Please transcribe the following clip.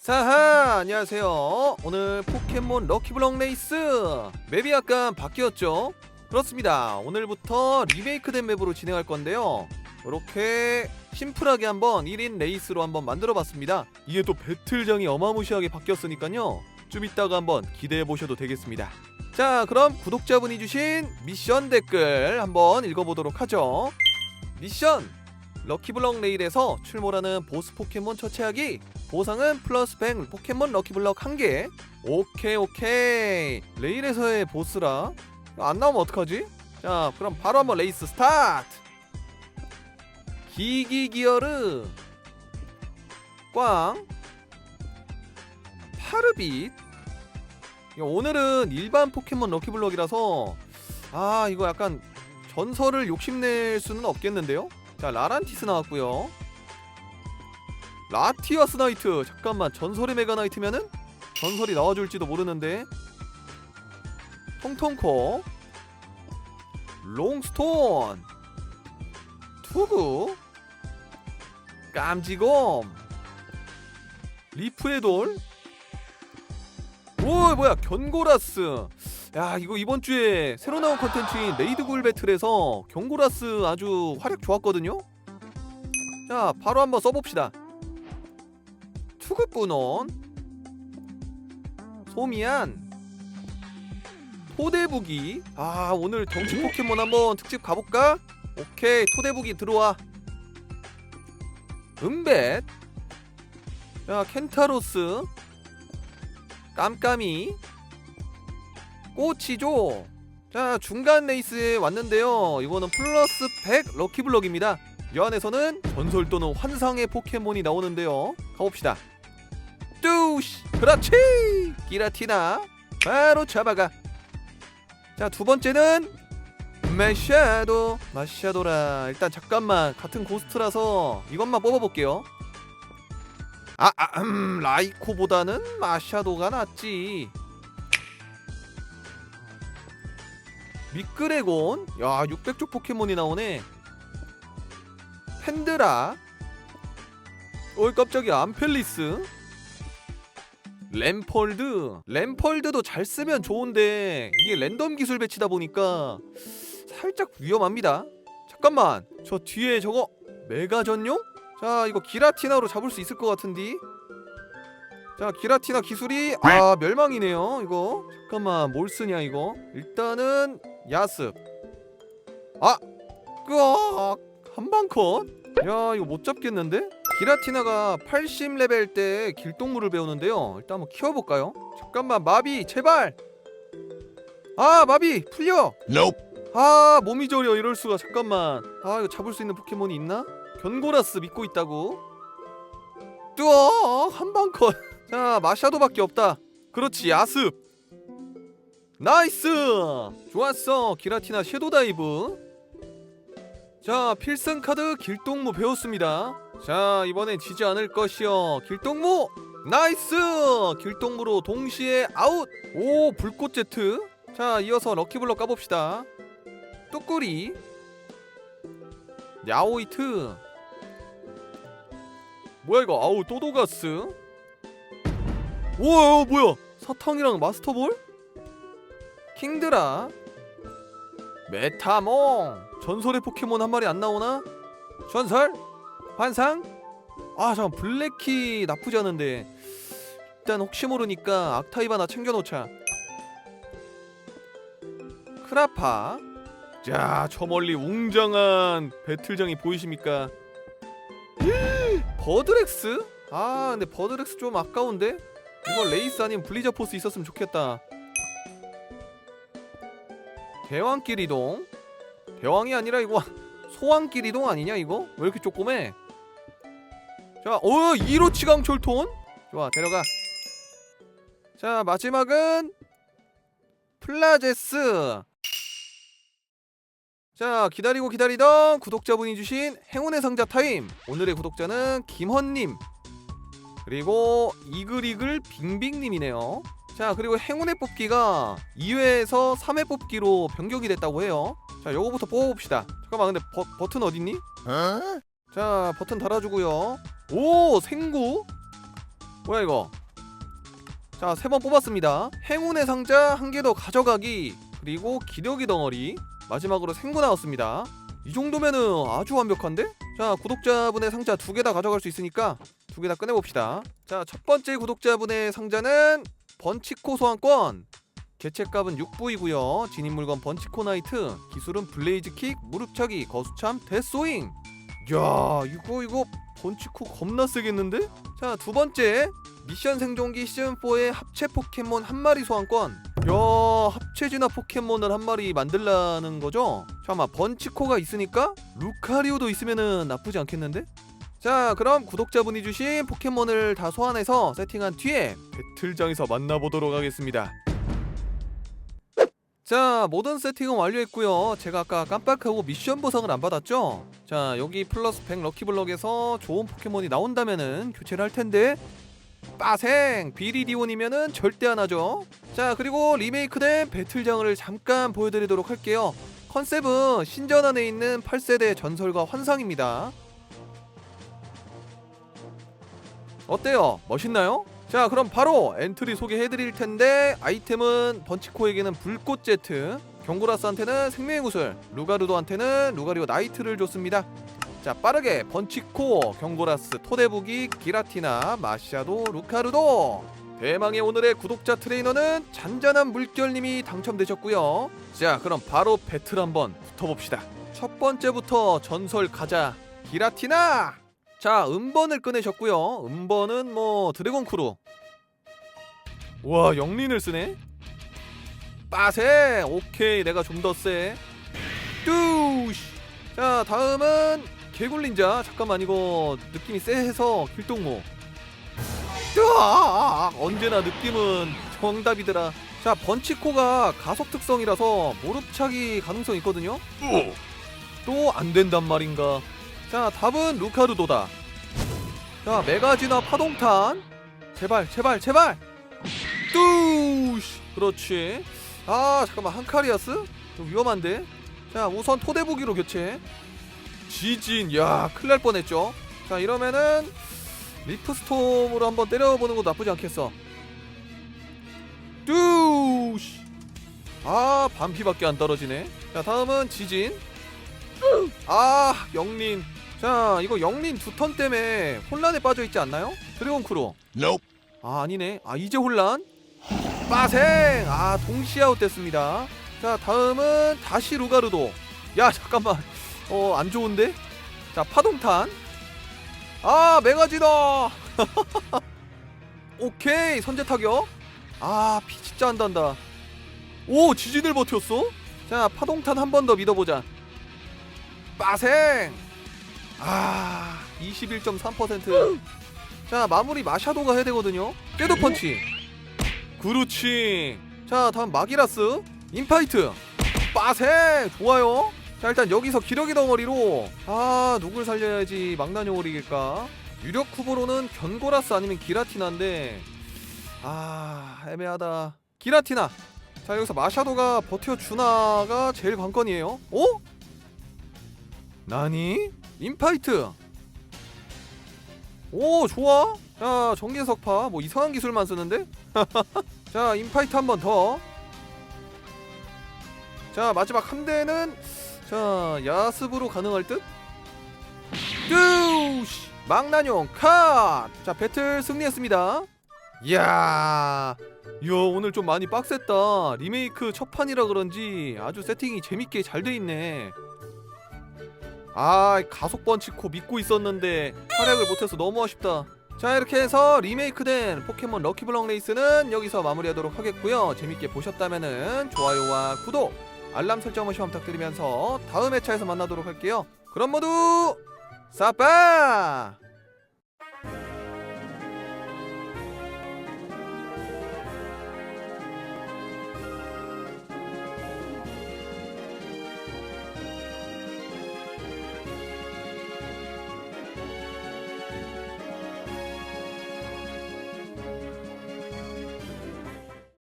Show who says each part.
Speaker 1: 사하 안녕하세요. 오늘 포켓몬 럭키블럭 레이스. 맵이 약간 바뀌었죠? 그렇습니다. 오늘부터 리메이크된 맵으로 진행할 건데요. 이렇게 심플하게 한번 1인 레이스로 한번 만들어 봤습니다. 이게 또 배틀장이 어마무시하게 바뀌었으니까요. 좀 이따가 한번 기대해 보셔도 되겠습니다. 자 그럼 구독자분이 주신 미션 댓글 한번 읽어보도록 하죠. 미션 럭키블럭 레일에서 출몰하는 보스 포켓몬 처치하기. 보상은 플러스 100 포켓몬 럭키블럭 1개. 오케이 오케이. 레일에서의 보스라. 안 나오면 어떡하지? 자 그럼 바로 한번 레이스 스타트! 기기기어르. 꽝. 파르빗. 오늘은 일반 포켓몬 럭키블럭이라서 아 이거 약간 전설을 욕심낼 수는 없겠는데요? 자 라란티스 나왔고요. 라티아스 나이트. 잠깐만 전설의 메가 나이트면은 전설이 나와줄지도 모르는데. 통통코. 롱스톤. 투구. 깜지곰 리프의 돌. 오, 뭐야, 견고라스. 야, 이거 이번 주에 새로 나온 컨텐츠인 레이드 굴 배틀에서 견고라스 아주 활약 좋았거든요. 자, 바로 한번 써봅시다. 투급분원, 소미안, 토대부기. 아, 오늘 덩치 포켓몬 한번 특집 가볼까? 오케이, 토대부기 들어와. 은벳, 자, 켄타로스, 깜깜이 꼬치죠. 자 중간 레이스에 왔는데요. 이거는 플러스 100 럭키블럭입니다. 이 안에서는 전설 또는 환상의 포켓몬이 나오는데요. 가봅시다. 뚜시 그렇지! 기라티나 바로 잡아가. 자 두 번째는 마샤도 마샤도라. 일단 잠깐만 같은 고스트라서 이것만 뽑아볼게요. 아, 아 음, 라이코보다는 마샤도가 낫지. 미끄레곤, 야 600조 포켓몬이 나오네. 펜드라, 어이 깜짝이야 암펠리스, 램펄드. 램펄드도 잘 쓰면 좋은데 이게 랜덤 기술 배치다 보니까 살짝 위험합니다. 잠깐만, 저 뒤에 저거 메가 전용? 자 이거 기라티나로 잡을 수 있을 것 같은데 자 기라티나 기술이 아 멸망이네요 이거 잠깐만 뭘 쓰냐 이거 일단은 야습. 아 끄악. 한방 컷? 야 이거 못 잡겠는데? 기라티나가 80레벨 때 길동물을 배우는데요. 일단 한번 키워볼까요? 잠깐만 마비 제발! 아 마비 풀려!
Speaker 2: Nope.
Speaker 1: 아 몸이 저려 이럴 수가. 잠깐만. 아 이거 잡을 수 있는 포켓몬이 있나? 견고라스 믿고 있다고? 뚜어 한방컷. 자 마샤도밖에 없다. 그렇지 야습 나이스! 좋았어 기라티나 섀도우 다이브. 자 필승 카드 길동무 배웠습니다. 자 이번엔 지지 않을 것이요. 길동무 나이스! 길동무로 동시에 아웃! 오 불꽃 제트. 자 이어서 럭키블럭 까봅시다. 뚜꾸리. 야오이트. 뭐야 이거? 아우 또도가스? 우와 뭐야? 사탕이랑 마스터볼 킹드라. 메타몽. 전설의 포켓몬 한 마리 안 나오나? 전설? 환상? 아 잠깐 블랙키 나쁘지 않은데. 일단 혹시 모르니까 악타입 하나 챙겨놓자. 크라파. 자, 저 멀리 웅장한 배틀장이 보이십니까? 버드렉스? 아, 근데 버드렉스 좀 아까운데? 이거 레이스 아니면 블리저 포스 있었으면 좋겠다. 대왕길 이동? 대왕이 아니라 이거 소왕길 이동 아니냐 이거? 왜 이렇게 조그매? 자, 어, 2로 치강 철톤? 좋아, 데려가. 자, 마지막은 플라제스. 자 기다리고 기다리던 구독자분이 주신 행운의 상자 타임 오늘의 구독자는 김헌님 그리고 이글이글 빙빙님이네요 자 그리고 행운의 뽑기가 2회에서 3회 뽑기로 변경이 됐다고 해요. 자 요거부터 뽑아봅시다. 잠깐만 근데 버, 버튼 어딨니?
Speaker 2: Huh?
Speaker 1: 자 버튼 달아주고요. 오 생구? 뭐야 이거? 자 세 번 뽑았습니다. 행운의 상자 한 개 더 가져가기 그리고 기력의 덩어리. 마지막으로 생구 나왔습니다. 이 정도면은 아주 완벽한데? 자 구독자분의 상자 두 개 다 가져갈 수 있으니까 두 개 다 꺼내봅시다. 자 첫 번째 구독자분의 상자는 번치코 소환권 개체값은 6부이고요 진입 물건 번치코 나이트 기술은 블레이즈 킥, 무릎차기, 거수참, 데스윙 야 이거 이거 번치코 겁나 세겠는데? 자 두 번째 미션 생존기 시즌4의 합체 포켓몬 한 마리 소환권 야 합체 진화 포켓몬을 한 마리 만들라는 거죠? 잠깐만 번치코가 있으니까 루카리오도 있으면은 나쁘지 않겠는데? 자 그럼 구독자분이 주신 포켓몬을 다 소환해서 세팅한 뒤에 배틀장에서 만나보도록 하겠습니다. 자 모든 세팅은 완료했고요. 제가 아까 깜빡하고 미션 보상을 안 받았죠? 자 여기 플러스 100 럭키블럭에서 좋은 포켓몬이 나온다면은 교체를 할 텐데. 빠생! 비리디온이면은 절대 안 하죠? 자 그리고 리메이크된 배틀장을 잠깐 보여드리도록 할게요. 컨셉은 신전 안에 있는 8세대 전설과 환상입니다 어때요? 멋있나요? 자 그럼 바로 엔트리 소개해드릴 텐데 아이템은 번치코에게는 불꽃 제트 경고라스한테는 생명의 구슬 루가르도한테는 루가리오 나이트를 줬습니다. 자 빠르게 번치코 경고라스 토데부기 기라티나 마샤도 루카르도. 대망의 오늘의 구독자 트레이너는 잔잔한 물결님이 당첨되셨고요. 자 그럼 바로 배틀 한번 붙어봅시다. 첫 번째부터 전설 가자. 기라티나 자 음번을 꺼내셨고요. 음번은 뭐 드래곤 크루. 와 영린을 쓰네. 빠세. 오케이 내가 좀 더세. 뚜시 자 다음은 개굴린자. 잠깐만 이거 느낌이 쎄해서 길동무. 뜨아! 언제나 느낌은 정답이더라. 자 번치코가 가속 특성이라서 모릅차기 가능성 있거든요. 또 안 된단 말인가 자 답은 루카르도다. 자 메가지나 파동탄. 제발 제발 제발! 뚜시 그렇지. 아 잠깐만 한카리아스? 좀 위험한데? 자 우선 토대부기로 교체. 지진 야 큰일 날 뻔했죠? 자 이러면은 리프스톰으로 한번 때려보는 것도 나쁘지 않겠어. 뚜시 아 반피밖에 안 떨어지네. 자 다음은 지진. 아 영린 자 이거 영린 두 턴 때문에 혼란에 빠져 있지 않나요? 드래곤 크루.
Speaker 2: Nope.
Speaker 1: 아 아니네. 아 이제 혼란? 빠생! 아 동시 아웃 됐습니다. 자 다음은 다시 루가르도. 야 잠깐만. 어 안 좋은데? 자 파동탄. 아 메가지다! 오케이 선제 타격. 아 피 진짜 안 단다. 오 지진을 버텼어? 자 파동탄 한 번 더 믿어보자. 빠생 아 21.3%자 마무리 마샤도가 해야 되거든요. 궤도 펀치. 그렇지 자 다음 마기라스. 인파이트. 빠생 좋아요. 자 일단 여기서 기러기 덩어리로. 아 누굴 살려야지 망나뇽을 이길까? 유력 후보로는 견고라스 아니면 기라티나인데. 아 애매하다. 기라티나. 자 여기서 마샤도가 버텨주나가 제일 관건이에요. 어? 나니? 인파이트. 오 좋아. 자 전기석파. 뭐 이상한 기술만 쓰는데? 자 인파이트 한 번 더. 자 마지막 한 대는 자 야습으로 가능할 듯? 뚜시 망나뇽 컷자 배틀 승리했습니다. 이야. 이야 오늘 좀 많이 빡셌다. 리메이크 첫 판이라 그런지 아주 세팅이 재밌게 잘 돼 있네 아 가속 번치코 믿고 있었는데 활약을 못해서 너무 아쉽다. 자 이렇게 해서 리메이크된 포켓몬 럭키블럭 레이스는 여기서 마무리하도록 하겠고요. 재밌게 보셨다면은 좋아요와 구독 알람 설정 한 번씩 부탁드리면서 다음 회차에서 만나도록 할게요. 그럼 모두 싸빠